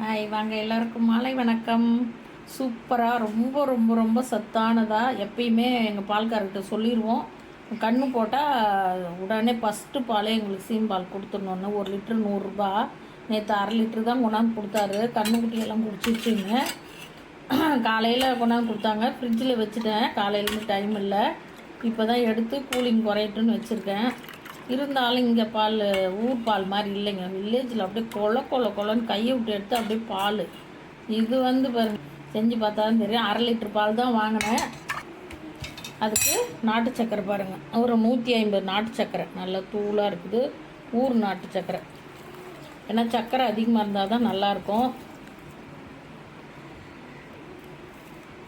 Hi வாங்க எல்லாருக்கும் மாலை வணக்கம். சூப்பராக ரொம்ப ரொம்ப ரொம்ப சத்தானதாக எப்பயுமே எங்கள் பால்காரர்கிட்ட சொல்லிடுவோம் கண்ணு போட்டால் உடனே ஃபஸ்ட்டு பாலே எங்களுக்கு சீம்பால் கொடுத்துடணுன்னு ஒரு லிட்ரு நூறுரூபா நேற்று அரை லிட்ரு தான் கொண்டாந்து கொடுத்தாரு. கண்ணுக்குட்டியெல்லாம் குடிச்சிருச்சுங்க. காலையில் கொண்டாந்து கொடுத்தாங்க. ஃப்ரிட்ஜில் வச்சுட்டேன். காலையிலேருந்து டைம் இல்லை. இப்போ தான் எடுத்து கூலிங் குறையட்டுன்னு வச்சுருக்கேன். இருந்தாலும் இங்கே பால் ஊர் பால் மாதிரி இல்லைங்க. வில்லேஜில் அப்படியே கொல கொல கொலன்னு கையை விட்டு எடுத்து அப்படியே பால். இது வந்து பாருங்க செஞ்சு பார்த்தா தான் தெரியும். அரை லிட்டர் பால் தான் வாங்கினேன். அதுக்கு நாட்டு சக்கரை பாருங்கள் ஒரு நூற்றி ஐம்பது நாட்டு சக்கரை. நல்ல தூளாக இருக்குது. ஊர் நாட்டு சக்கரை. ஏன்னா சக்கரை அதிகமாக இருந்தால் தான் நல்லாயிருக்கும்.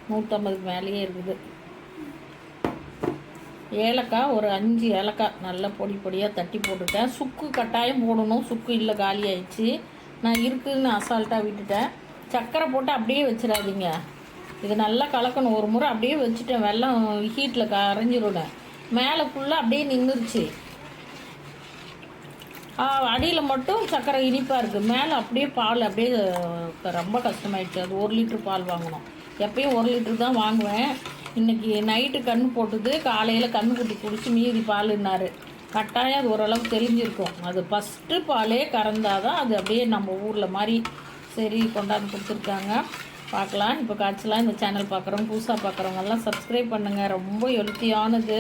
நூற்றம்பதுக்கு மேலேயே இருக்குது. ஏலக்காய் ஒரு அஞ்சு ஏலக்காய் நல்லா பொடி பொடியாக தட்டி போட்டுட்டேன். சுக்கு கட்டாயம் போடணும். சுக்கு இல்லை காலி ஆயிடுச்சு. நான் இருக்குதுன்னு அசால்ட்டாக விட்டுட்டேன். சர்க்கரை போட்டு அப்படியே வச்சிடாதீங்க. இது நல்லா கலக்கணும். ஒரு முறை அப்படியே வச்சுட்டேன். வெள்ளம் ஹீட்டில் கரைஞ்சிருவேன் மேலே ஃபுல்லாக அப்படியே நின்றுச்சு அடியில் மட்டும் சர்க்கரை இனிப்பாக இருக்குது மேலே அப்படியே பால் அப்படியே ரொம்ப கஷ்டமாயிடுச்சு. அது ஒரு லிட்ரு பால் வாங்கணும். எப்பயும் ஒரு லிட்ரு தான் வாங்குவேன். இன்றைக்கி நைட்டு கண் போட்டுது காலையில் கண்ணு குட்டி குடிச்சு மீதி பாலுன்னாரு. கட்டாயம் அது ஓரளவுக்கு தெரிஞ்சிருக்கும். அது ஃபஸ்ட்டு பாலே கறந்தால் தான் அது அப்படியே நம்ம ஊரில் மாதிரி சரி கொண்டாந்து கொடுத்துருக்காங்க. பார்க்கலாம். இப்போ காய்ச்சலாம் இந்த சேனல் பார்க்குறவங்க புதுசாக பார்க்குறவங்கெல்லாம் சப்ஸ்கிரைப் பண்ணுங்கள் ரொம்ப ஹெல்த்தியானது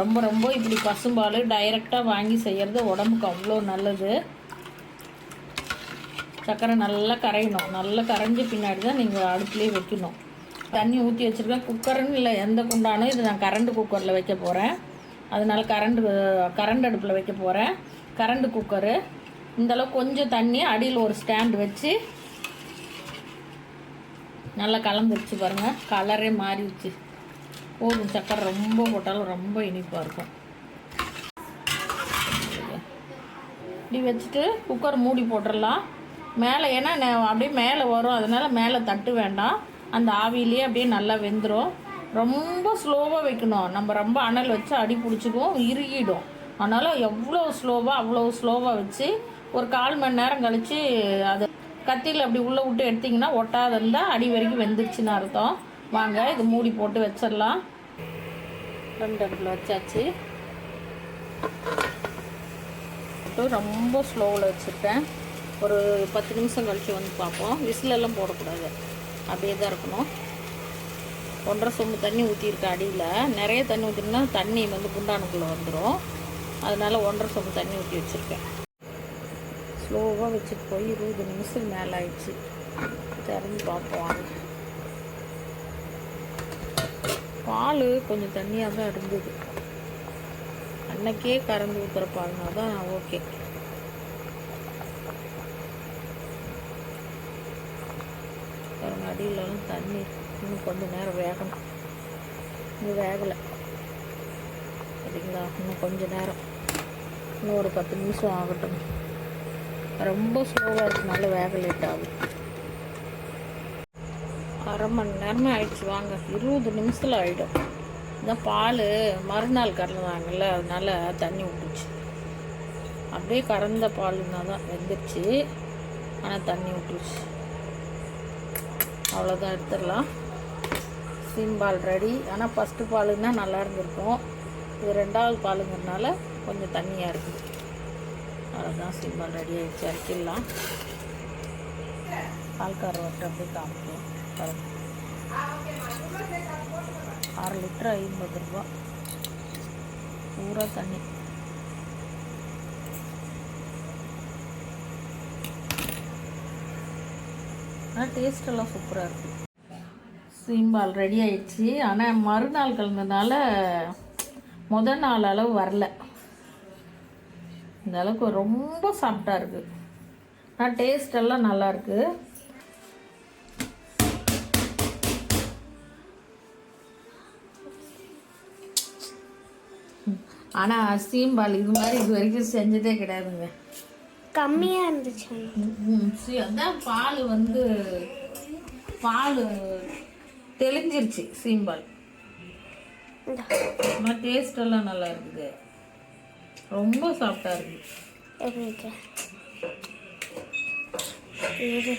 ரொம்ப ரொம்ப இப்படி பசும்பால் டைரெக்டாக வாங்கி செய்கிறது உடம்புக்கு அவ்வளோ நல்லது. சர்க்கரை நல்லா கரையணும். நல்லா கரைஞ்ச பின்னாடி தான் நீங்கள் அடுப்புலேயே வைக்கணும். தண்ணி ஊற்றி வச்சுருக்கேன். குக்கருன்னு இல்லை எந்த குண்டானும் இது நான் கரண்ட் குக்கரில் வைக்க போகிறேன் அதனால கரண்ட் கரண்ட் அடுப்பில் வைக்க போகிறேன் கரண்ட் குக்கரு இந்தளவு கொஞ்சம் தண்ணி அடியில் ஒரு ஸ்டாண்ட் வச்சு நல்லா கலந்துருச்சு பாருங்கள் கலரே மாறிடுச்சு போதும் சக்கரை ரொம்ப போட்டாலும் ரொம்ப இனிப்பாக இருக்கும். இப்படி வச்சுட்டு குக்கர் மூடி போட்டுடலாம் மேலே ஏன்னா அப்படியே மேலே வரும். அதனால் மேலே தட்டு வேண்டாம். அந்த ஆவியிலே அப்படியே நல்லா வெந்துடும் ரொம்ப ஸ்லோவாக வைக்கணும். நம்ம ரொம்ப அனல் வச்சு அடி பிடிச்சிக்குவோம் இறுகிடும். அதனால் எவ்வளோ ஸ்லோவாக அவ்வளோ ஸ்லோவாக வச்சு ஒரு கால் மணி நேரம் கழித்து அது கத்தியில் அப்படி உள்ளே விட்டு எடுத்திங்கன்னா ஒட்டாத இருந்தால் அடி வரைக்கும் வெந்துருச்சுன்னு அர்த்தம். வாங்க இது மூடி போட்டு வச்சிடலாம். ரெண்டு அடுப்பில் வச்சாச்சு. ரொம்ப ஸ்லோவில் வச்சுருக்கேன். ஒரு பத்து நிமிஷம் கழித்து வந்து பார்ப்போம். விசிலெல்லாம் போடக்கூடாது. அப்படியே தான் இருக்கணும். ஒன்றரை சொம்பு தண்ணி ஊற்றிருக்க அடியில். நிறைய தண்ணி ஊற்றினா தண்ணி வந்து குண்டானுக்குள்ளே வந்துடும் அதனால் ஒன்றரை சொம்பு தண்ணி ஊற்றி வச்சுருக்கேன். ஸ்லோவாக வச்சுட்டு போய் இருபது நிமிஷம் மேலே ஆயிடுச்சு. திறந்து பார்ப்போம் வாங்க. பால் கொஞ்சம் தண்ணியாக தான் இருந்தது. அன்னைக்கே கறந்து ஊற்றுற பால்னா தான் ஓகே. பாருங்க அடியிலலாம் தண்ணி இன்னும் கொஞ்சம் நேரம் வேகணும். இன்னும் வேகலை. சரிங்களா? இன்னும் கொஞ்சம் நேரம். இன்னும் ஒரு பத்து நிமிஷம் ஆகட்டும். ரொம்ப ஸ்லோவாக இருக்கனால வேக லேட் ஆகும் அரை மணி நேரமே ஆயிடுச்சு. வாங்க. இருபது நிமிஷத்தில் ஆகிடும் இந்த பால் மறுநாள் கறந்தாங்கல்ல அதனால் தண்ணி விட்டுச்சு. அப்படியே கறந்த பாலுன்னா தான் வெந்துருச்சு. ஆனால் தண்ணி விட்டுருச்சு. அவ்வளோதான் எடுத்துடலாம். சீம்பால் ரெடி ஆனால் ஃபஸ்ட்டு பாலுன்னா நல்லா இருந்திருக்கும். இது ரெண்டாவது பாலுங்கிறதுனால கொஞ்சம் தண்ணியாக இருக்குது அவ்வளோதான் சீம்பால் ரெடி ஆகிடுச்சு இறக்கிடலாம். பால்கார வட்டு அப்படியே காமிக்கும். ஆறு அரை லிட்டர் ஐம்பது ரூபா. பூரா தண்ணி. ஆனால் டேஸ்டெல்லாம் சூப்பராக இருக்குது சீம்பால் ரெடி ஆயிடுச்சு. ஆனால் மறுநாள் கலந்ததுனால முத நாள் அளவு வரல. இந்த அளவுக்கு ரொம்ப சாஃப்டாக இருக்குது ஆனால் டேஸ்டெல்லாம் நல்லாயிருக்கு ஆனால் சீம்பால் இது மாதிரி இது வரைக்கும் செஞ்சதே கிடையாதுங்க. கம்மியா இருந்துச்சு. சரி, அதான் பால் வந்து பால் தெளிஞ்சிருச்சு சீம்பால் ஆனால் டேஸ்ட் எல்லாம் நல்லா இருக்குது. ரொம்ப சாஃப்டாக இருக்குது இருங்க. இரு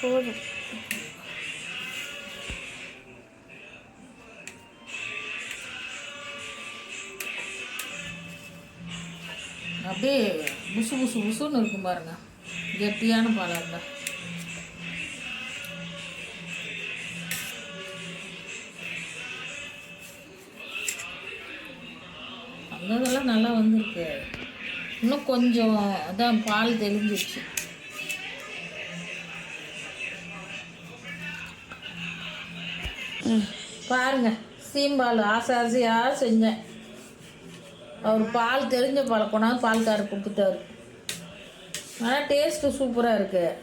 போதும். அப்படியே புசு புசு புசுன்னு இருக்கும் பாருங்க. கெட்டியான பாலாக இருந்தா அதெல்லாம் நல்லா வந்திருக்கு. இன்னும் கொஞ்சம் அதான் பால் தெளிஞ்சிருச்சு. பாருங்க. சீம்பால் ஆசை ஆசையாக செஞ்சேன். அவர் பால் தெரிஞ்ச பால் கொண்டாந்து பால்காரர் கொடுத்துட்டாரு. ஆனால் டேஸ்ட்டு சூப்பராக இருக்குது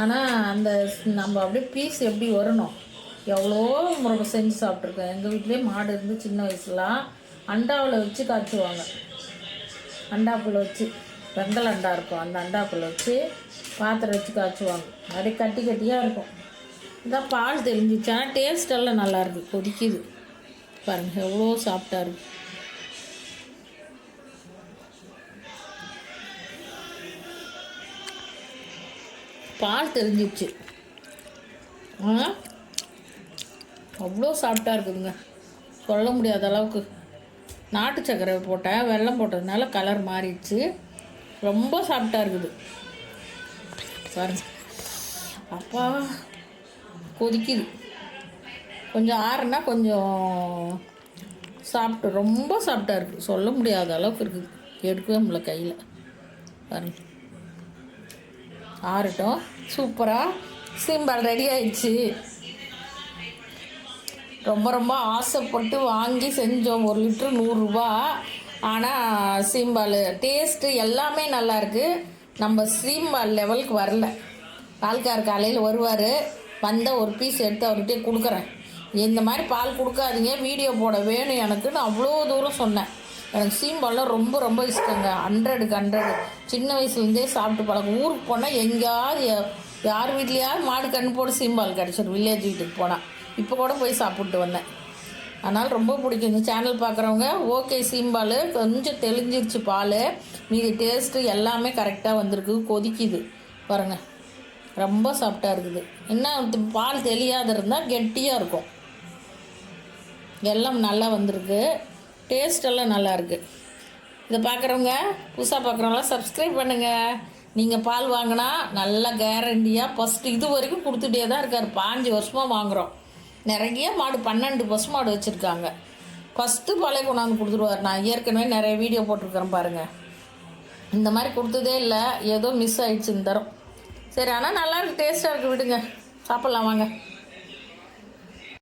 ஆனால் அந்த நம்ம அப்படியே பீஸ் எப்படி வரணும்? எவ்வளோ முறை செஞ்சு சாப்பிட்ருக்கேன் எங்கள் வீட்லேயே மாடு இருந்து சின்ன வயசுலாம் அண்டாவில் வச்சு காய்ச்சுவாங்க. அண்டாக்குள்ளே வச்சு வெங்கல் அண்டா இருக்கும். அந்த அண்டாக்குள்ளே வச்சு பாத்திரம் வச்சு காய்ச்சுவாங்க. அப்படியே கட்டி கட்டியாக இருக்கும். இதான் பால் தெரிஞ்சிச்சு. ஆனால் டேஸ்ட் எல்லாம் கொதிக்குது. பாருங்கள் எவ்வளோ சாப்பிட்டா இருக்குது பால் தெரிஞ்சிச்சு ஆ? அவ்வளோ சாஃப்டாக இருக்குதுங்க. சொல்ல முடியாத அளவுக்கு. நாட்டு சர்க்கரை போட்டேன் வெள்ளம் போட்டதுனால கலர் மாறிடுச்சு. ரொம்ப சாஃப்டாக இருக்குது. பாருங்க. அப்பா கொதிக்குது. கொஞ்சம் ஆறுனா கொஞ்சம் சாப்பிட்டு ரொம்ப சாஃப்டாக இருக்குது சொல்ல முடியாத அளவுக்கு இருக்குது. எடுக்கவே முடியல கையில். பாருங்கள் ஆறட்டும். சூப்பராக சிம்பல் ரெடி ஆயிடுச்சு. ரொம்ப ரொம்ப ஆசைப்பட்டு வாங்கி செஞ்சோம். ஒரு லிட்ரு நூறுரூபா ஆனால் சீம்பால் டேஸ்ட்டு எல்லாமே நல்லாயிருக்கு நம்ம சீம்பால் லெவலுக்கு வரல. பால்கார் காலையில் வருவார். வந்த ஒரு பீஸ் எடுத்து அவர்கிட்டே கொடுக்குறேன். இந்த மாதிரி பால் கொடுக்காதீங்க. வீடியோ போட வேணும் எனக்குன்னு அவ்வளோ தூரம் சொன்னேன். எனக்கு சீம்பால்லாம் ரொம்ப ரொம்ப இஷ்டங்க. ஹண்ட்ரடுக்கு ஹண்ட்ரடு சின்ன வயசுலேருந்தே சாப்பிட்டு பழக்கம். ஊருக்கு போனால் எங்கேயாவது யார் வீட்லேயாவது மாடு கண்ணு போட்டு சீம்பால் கிடச்சிடும் வில்லேஜ் வீட்டுக்கு போனால் இப்போ கூட போய் சாப்பிட்டு வந்தேன். அதனால் ரொம்ப பிடிக்கும். இந்த சேனல் பார்க்குறவங்க ஓகே சீம்பால் கொஞ்சம் தெளிஞ்சிருச்சு பால். மீதி டேஸ்ட்டு எல்லாமே கரெக்டாக வந்திருக்கு. கொதிக்குது. பாருங்க. ரொம்ப சாஃப்டாக இருக்குது. என்ன பால் தெளியாத இருந்தால் கெட்டியாக இருக்கும். எல்லாம் நல்லா வந்திருக்கு. டேஸ்டெல்லாம் நல்லாயிருக்கு நல்லா இதை பார்க்குறவங்க புதுசாக பார்க்குறவங்களாம் சப்ஸ்கிரைப் பண்ணுங்கள் நீங்கள் பால் வாங்கினா நல்லா கேரண்டியாக ஃபஸ்ட்டு இது வரைக்கும் கொடுத்துட்டே தான் இருக்கார். பாஞ்சு வருஷமாக வாங்குகிறோம் நிறைய மாடு பன்னெண்டு பசு மாடு வச்சுருக்காங்க. ஃபஸ்ட்டு பாலே கொண்டாந்து கொடுத்துருவார். நான் ஏற்கனவே நிறைய வீடியோ போட்டிருக்கிறேன் பாருங்கள் இந்த மாதிரி கொடுத்ததே இல்லை. ஏதோ மிஸ் ஆயிடுச்சு இந்த தரம். சரி ஆனால் நல்லா டேஸ்ட்டாக இருக்குது விடுங்க. சாப்பிட்லாம் வாங்க.